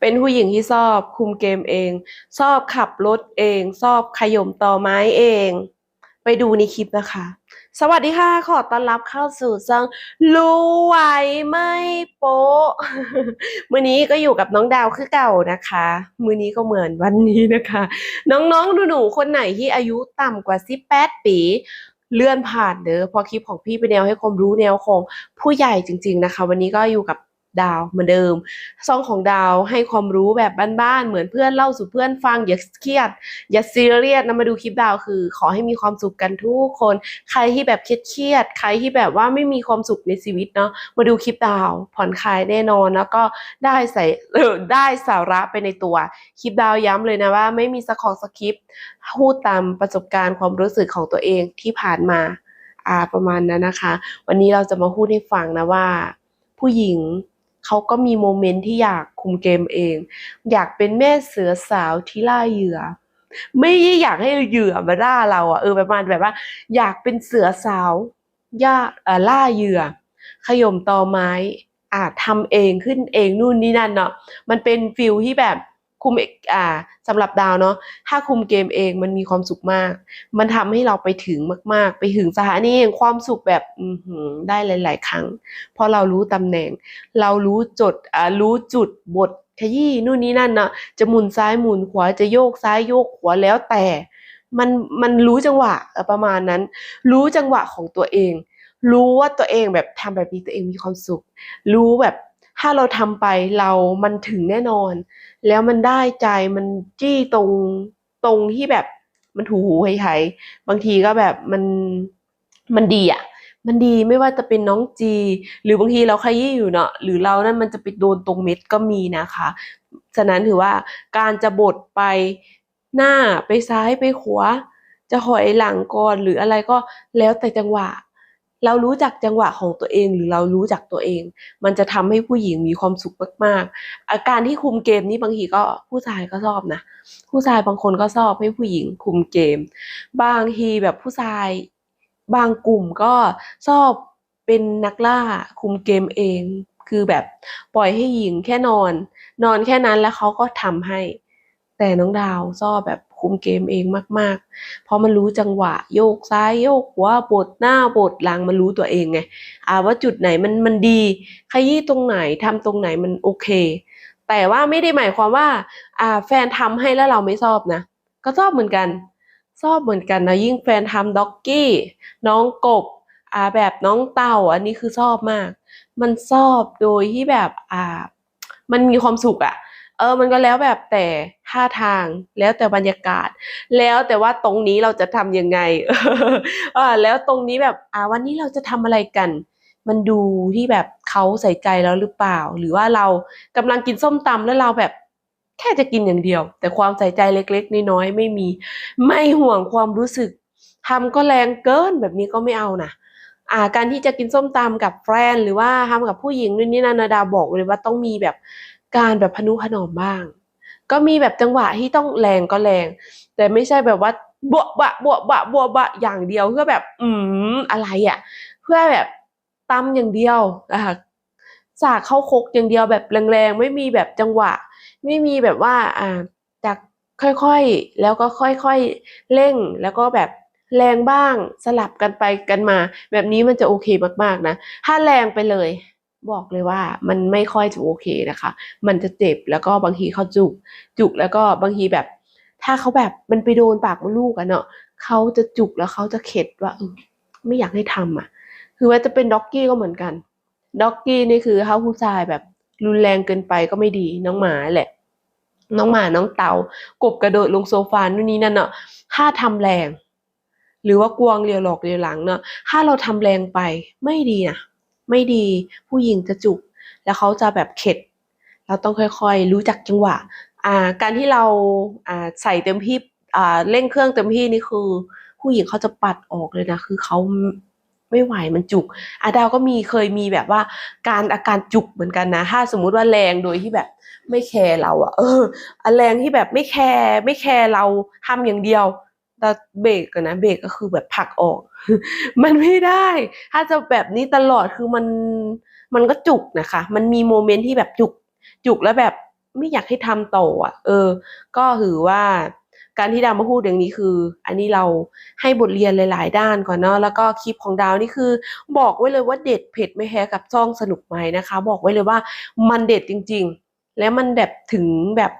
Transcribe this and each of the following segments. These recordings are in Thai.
เป็นผู้หญิงที่ชอบคุมเกมเองชอบขับรถเองชอบขย่มต่อไม้เอง ไปดูในคลิปนะคะ สวัสดีค่ะขอต้อนรับเข้าสู่ซังรู้ไหวไม่โป๊ะมื้อนี้ก็อยู่กับน้องดาวคือเก่านะคะ มื้อนี้ก็เหมือนวันนี้นะคะ น้องๆหนูๆคนไหนที่อายุต่ำกว่า 18 ปีเลื่อนผ่านเด้อพอคลิปของพี่เป็นแนวให้ความรู้แนวของผู้ใหญ่จริง ๆนะคะ วันนี้ก็อยู่กับ ดาวเหมือนเดิม ซองของดาวให้ความรู้แบบบ้านๆ เหมือนเพื่อนเล่าสู่เพื่อนฟังอย่าเครียด อย่าซีเรียสนะมาดูคลิปดาวคือ ขอให้มีความสุขกันทุกคน ใครที่แบบเครียดๆใครที่แบบว่าไม่มีความสุขในชีวิตเนาะมาดูคลิปดาว ผ่อนคลายแน่นอนแล้วก็ได้ใส่ได้สาระไปในตัวคลิปดาวย้ำเลยนะว่า ไม่มีสคองสคริปพูดตามประสบการณ์ความรู้สึกของตัวเองที่ผ่านมาอ่าประมาณนั้นนะคะ วันนี้เราจะมาพูดให้ฟังนะว่า ผู้หญิง เขาก็มีโมเมนต์ที่อยากคุมเกมเอง อยากเป็นแม่เสือสาวที่ล่าเหยื่อ ไม่ได้อยากให้เหยื่อมาล่าเราอะเออประมาณแบบว่า อยากเป็นเสือสาวย่าเออล่าเหยื่อ ขย่มตอไม้อาจทำเองขึ้นเองนู่นนี่นั่นเนาะมันเป็นฟิลที่แบบ คุมเองอ่าสำหรับดาวเนาะถ้าคุมเกมเองมันมีความสุขมาก มันทำให้เราไปถึงมาก ๆ ไปถึงสถานีแห่งความสุขแบบอืได้หลาย ๆ ครั้ง เพราะเรารู้ตำแหน่ง เรารู้จดอ่ารู้จุดบทขยี้นู่นนี่นั่นเนาะจะหมุนซ้ายหมุนขวาจะโยกซ้ายโยกขวาแล้วแต่ มันมันรู้จังหวะประมาณนั้น รู้จังหวะของตัวเอง รู้ว่าตัวเองแบบทำแบบนี้ตัวเองมีความสุข รู้แบบ ถ้าเราทำไปเรามันถึงแน่นอน แล้วมันได้ใจมันจี้ตรงตรงที่แบบมันถูหูไทยๆบางทีก็แบบมันมันดีอะมันดีไม่ว่าจะเป็นน้องจี หรือบางทีเราขยี้อยู่เนาะหรือเรานั่นมันจะไปโดนตรงเม็ดก็มีนะคะ ฉะนั้นถือว่าการจะบดไปหน้าไปซ้ายไปขวาจะหอยหลังก่อนหรืออะไรก็แล้วแต่จังหวะ เรารู้จักจังหวะของตัวเองหรือเรารู้จักตัวเอง มันจะทำให้ผู้หญิงมีความสุขมากๆ อาการที่คุมเกมนี้บางทีก็ผู้ชายก็ชอบนะ ผู้ชายบางคนก็ชอบให้ผู้หญิงคุมเกม บางทีแบบผู้ชายบางกลุ่มก็ชอบเป็นนักล่าคุมเกมเอง คือแบบปล่อยให้หญิงแค่นอน นอนแค่นั้นแล้วเขาก็ทำให้ แต่น้องดาวชอบแบบคุมเกมเองมาก ๆ เพราะมันรู้จังหวะ โยกซ้ายโยกขวาบดหน้าบดหลังมันรู้ตัวเองไงอ่าว่าจุดไหนมันมันดีขยี้ตรงไหนทำตรงไหนมันโอเค แต่ว่าไม่ได้หมายความว่าอ่าแฟนทำให้แล้วเราไม่ชอบนะ ก็ชอบเหมือนกันชอบเหมือนกันนะยิ่งแฟนทำด็อกกี้น้องกบอ่าแบบน้องเต่าอันนี้คือชอบมาก มันชอบโดยที่แบบอ่ามันมีความสุขอะ เออมันก็แล้วแบบแต่ท่าทางแล้วแต่บรรยากาศ แล้วแต่ว่าตรงนี้เราจะทำยังไงอ่าแล้วตรงนี้แบบอ่าวันนี้เราจะทำอะไรกัน มันดูที่แบบเขาใส่ใจแล้วหรือเปล่า หรือว่าเรากำลังกินส้มตำแล้วเราแบบแค่จะกินอย่างเดียว แต่ความใส่ใจเล็กๆน้อยๆไม่มี ไม่ห่วงความรู้สึกทำก็แรงเกินแบบนี้ก็ไม่เอานะอ่าการที่จะกินส้มตำกับแฟนหรือว่าทำกับผู้หญิงนู่นนี่นั่นนาดาบอกเลยว่าต้องมีแบบ การแบบพนุถนอมบ้าง ก็มีแบบจังหวะที่ต้องแรงก็แรง แต่ไม่ใช่แบบว่าบวบะบวบะบวบะอย่างเดียวเพื่อแบบ อืมอะไรอะ เพื่อแบบตำอย่างเดียวนะคะสากเข้าคกอย่างเดียวแบบแรงๆ ไม่มีแบบจังหวะ ไม่มีแบบว่าอ่าจากค่อยๆ แล้วก็ค่อยๆ เร่งแล้วก็แบบแรงบ้างสลับกันไปกันมา แบบนี้มันจะโอเคมากๆนะ ถ้าแรงไปเลย บอกเลยว่ามันไม่ค่อยจะโอเคนะคะ มันจะเจ็บแล้วก็บางทีเขาจุก จุกแล้วก็บางทีแบบ ถ้าเขาแบบมันไปโดนปากมดลูกอะเนาะเขาจะจุกแล้วเขาจะเข็ดว่าเออไม่อยากให้ทำอะ คือว่าจะเป็นด็อกกี้ก็เหมือนกัน ด็อกกี้นี่คือเขาผู้ชายแบบรุนแรงเกินไปก็ไม่ดีน้องหมาแหละ น้องหมาน้องเต่ากบกระโดดลงโซฟานู่นนี่นั่นเนาะถ้าทำแรง หรือว่ากวงเรียวหลอกเรียวหลังเนาะถ้าเราทำแรงไปไม่ดีนะ ไม่ดี ผู้หญิงจะจุก แล้วเขาจะแบบเข็ด เราต้องค่อยๆ รู้จักจังหวะการที่เราใส่เต็มที่เร่งเครื่องเต็มที่นี่คือ ผู้หญิงเขาจะปัดออกเลยนะ คือเขาไม่ไหวมันจุกอาดาวก็มีเคยมีแบบว่า การอาการจุกเหมือนกันนะ ถ้าสมมุติว่าแรงโดยที่แบบไม่แคร์เราอะเออแรงที่แบบไม่แคร์ไม่แคร์เราทำอย่างเดียว แต่เบรกกันนะเบรกก็คือแบบผลักออก มันไม่ได้ ถ้าจะแบบนี้ตลอดคือมันมันก็จุกนะคะ มันมีโมเมนต์ที่แบบจุก จุกแล้วแบบไม่อยากให้ทำต่ออะ เออ ก็ถือว่าการที่ดาวมาพูดอย่างนี้คือ อันนี้เราให้บทเรียนหลาย ๆ ด้านก่อนเนาะแล้วก็คลิปของดาวนี่คือ บอกไว้เลยว่าเด็ดเผ็ดไม่แพ้กับซ่องสนุกไหมนะคะ บอกไว้เลยว่ามันเด็ดจริง ๆ แล้วมันแบบถึงแบบ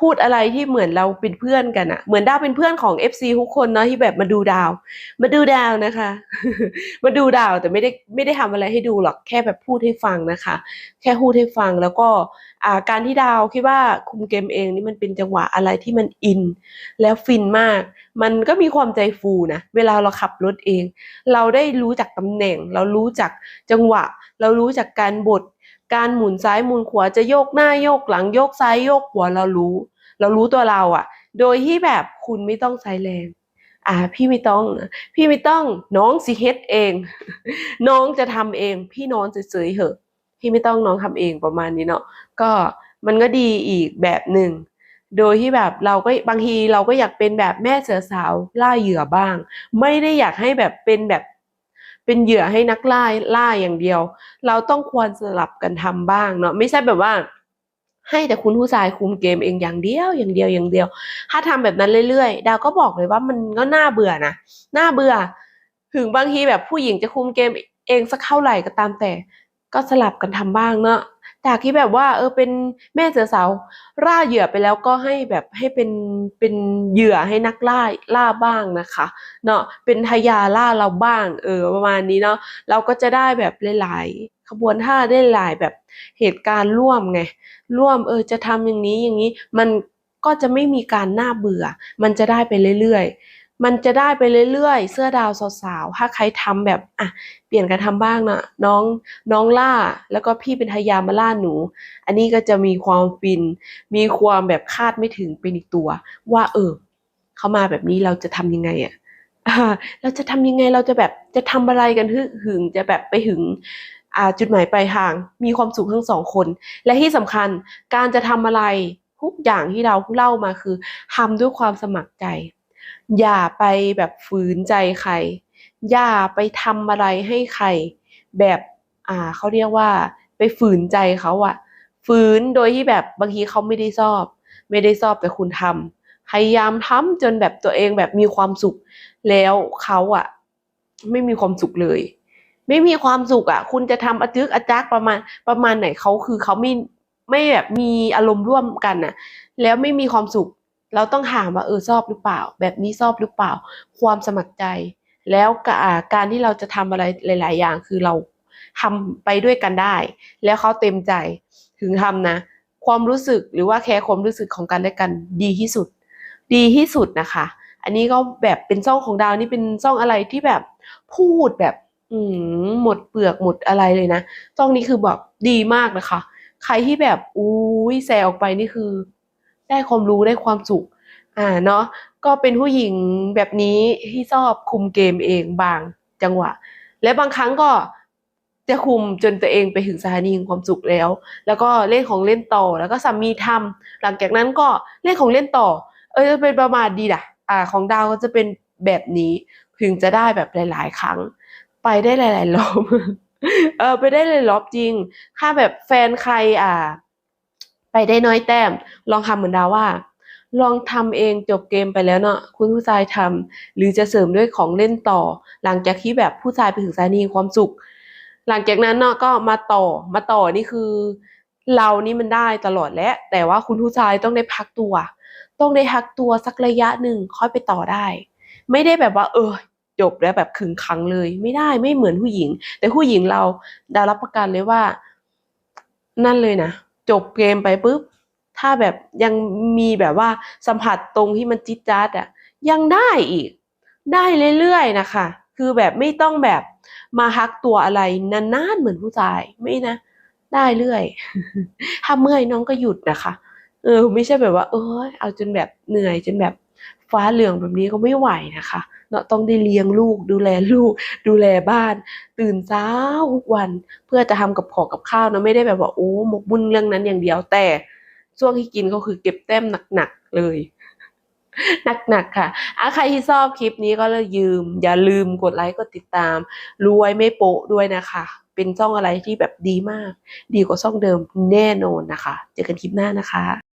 พูดอะไรที่เหมือนเราเป็นเพื่อนกันอะเหมือนดาวเป็นเพื่อนของ FC ทุกคนเนาะที่แบบมาดูดาว มาดูดาวนะคะ มาดูดาวแต่ไม่ได้ไม่ได้ทำอะไรให้ดูหรอกแค่แบบพูดให้ฟังนะคะ แค่พูดให้ฟังแล้วก็อ่าการที่ดาวคิดว่าคุมเกมเองนี่มันเป็นจังหวะอะไรที่มันอิน แล้วฟินมาก มันก็มีความใจฟูนะเวลาเราขับรถเอง เราได้รู้จักตำแหน่ง เรารู้จักจังหวะ เรารู้จักการบด การหมุนซ้ายหมุนขวาจะโยกหน้าโยกหลังโยกซ้ายโยกขวาเรารู้ เรารู้ตัวเราอะโดยที่แบบคุณไม่ต้องใช้แรง อ่า พี่ไม่ต้องนะพี่ไม่ต้องน้องสิเฮ็ดเอง น้องจะทำเอง พี่นอนเฉยๆเหอะ พี่ไม่ต้องน้องทำเองประมาณนี้เนาะก็มันก็ดีอีกแบบหนึ่งโดยที่แบบเราก็บางทีเราก็อยากเป็นแบบแม่เสือสาวล่าเหยื่อบ้าง ไม่ได้อยากให้แบบเป็นแบบ เป็นเหยื่อให้นักล่าล่าอย่างเดียว เราต้องควรสลับกันทำบ้างเนาะไม่ใช่แบบว่าให้แต่คุณผู้ชายคุมเกมเองอย่างเดียวอย่างเดียวอย่างเดียว ถ้าทำแบบนั้นเรื่อยๆ ดาวก็บอกเลยว่ามันก็น่าเบื่อนะน่าเบื่อ ถึงบางทีแบบผู้หญิงจะคุมเกมเองสักเท่าไหร่ก็ตามแต่ ก็สลับกันทำบ้างเนาะ จากที่แบบว่า เออเป็นแม่เสือสาวล่าเหยื่อไปแล้วก็ให้แบบให้เป็นเป็นเหยื่อให้นักล่าล่าบ้างนะคะเนาะเป็นทายาล่าเราบ้าง เออประมาณนี้เนาะเราก็จะได้แบบหลายๆขบวนท่าได้หลายแบบเหตุการณ์ร่วมไงร่วมเออจะทำอย่างนี้อย่างนี้มันก็จะไม่มีการน่าเบื่อ มันจะได้ไปเรื่อยๆ มันจะได้ไปเรื่อยๆ เสื้อดาวสาวๆ ถ้าใครทำแบบอะเปลี่ยนกันทำบ้างนะน้องน้องล่าแล้วก็พี่เป็นทายามาล่าหนู อันนี้ก็จะมีความฟิน มีความแบบคาดไม่ถึงเป็นอีกตัว ว่าเออเขามาแบบนี้เราจะทำยังไงอะอ่าเราจะทำยังไงเราจะแบบจะทำอะไรกันหึหึงจะแบบไปหึงอ่าจุดหมายปลายทางมีความสุขทั้งสองคน และที่สำคัญการจะทำอะไรทุกอย่างที่เราเล่ามาคือทำด้วยความสมัครใจ อย่าไปแบบฝืนใจใคร อย่าไปทำอะไรให้ใคร แบบอ่าเขาเรียกว่า ไปฝืนใจเขาอะฝืนโดยที่แบบบางทีเขาไม่ได้ชอบ ไม่ได้ชอบแต่คุณทำพยายามทำจนแบบตัวเองแบบมีความสุข แล้วเขาอะไม่มีความสุขเลย ไม่มีความสุขอะคุณจะทำอาจึกอาจักประมาณประมาณไหนเขาคือเขาไม่ไม่แบบมีอารมณ์ร่วมกันน่ะแล้วไม่มีความสุข เราต้องถามว่าเออชอบหรือเปล่า แบบนี้ชอบหรือเปล่า ความสมัครใจ แล้วกาการที่เราจะทำอะไรหลาย ๆ อย่างคือเราทำไปด้วยกันได้ แล้วเขาเต็มใจถึงทำนะ ความรู้สึกหรือว่าแคร์ความรู้สึกของกันและกันดีที่สุด ดีที่สุดนะคะ อันนี้ก็แบบเป็นซ่องของดาวนี่เป็นซ่องอะไรที่แบบพูดแบบอืหมดเปลือกหมดอะไรเลยนะซ่องนี้คือแบบดีมากนะคะ ใครที่แบบอุ้ยแซวออกไปนี่คือ ได้ความรู้ได้ความสุขอ่าเนาะก็เป็นผู้หญิงแบบนี้ที่ชอบคุมเกมเองบางจังหวะ และบางครั้งก็จะคุมจนตัวเองไปถึงสถานีแห่งความสุขแล้ว แล้วก็เล่นของเล่นต่อแล้วก็สามีทำหลังจากนั้นก็เล่นของเล่นต่อ เออจะเป็นประมาณดีด่ะอ่าของดาวก็จะเป็นแบบนี้ถึงจะได้แบบหลาย ๆ ครั้ง ไปได้หลาย ๆ รอบเออไปได้หลายรอบจริง ถ้าแบบแฟนใครอ่า ไปได้น้อยแต้ม ลองทำเหมือนดาวว่า ลองทำเองจบเกมไปแล้วเนาะคุณผู้ชายทำหรือจะเสริมด้วยของเล่นต่อ หลังจากที่แบบผู้ชายไปถึงสถานีความสุข หลังจากนั้นเนาะก็มาต่อมาต่อนี่คือ เรานี่มันได้ตลอดแล้วแต่ว่าคุณผู้ชายต้องได้พักตัว ต้องได้พักตัวสักระยะหนึ่งค่อยไปต่อได้ ไม่ได้แบบว่า เออจบแล้วแบบขึงขังเลย ไม่ได้ไม่เหมือนผู้หญิง แต่ผู้หญิงเราดาวรับประกันเลยว่า นั่นเลยนะ จบเกมไปปุ๊บ ถ้าแบบยังมีแบบว่าสัมผัสตรงที่มันจิ๊ดจ๊าดอะยังได้อีก ได้เรื่อยๆนะคะ คือแบบไม่ต้องแบบมาฮักตัวอะไรนานๆเหมือนผู้ชายไม่นะ ได้เรื่อย ถ้าเมื่อยน้องก็หยุดนะคะ เออ ไม่ใช่แบบว่า เออเอาจนแบบเหนื่อยจนแบบ ฟ้าเหลืองแบบนี้ก็ไม่ไหวนะคะเนาะต้องได้เลี้ยงลูก ดูแลลูก ดูแลบ้าน ตื่นเช้าทุกวัน เพื่อจะทำกับของกับข้าวนะไม่ได้แบบว่าโอ้หมกมุ่นเรื่องนั้นอย่างเดียวแต่ช่วงที่กินก็คือเก็บแต้มหนักๆเลยหนักๆค่ะอะใครที่ชอบคลิปนี้ก็เลยยืม อย่าลืมกดไลค์กดติดตาม รวยไม่โปะด้วยนะคะ เป็นช่องอะไรที่แบบดีมาก ดีกว่าช่องเดิมแน่นอนนะคะ เจอกันคลิปหน้านะคะ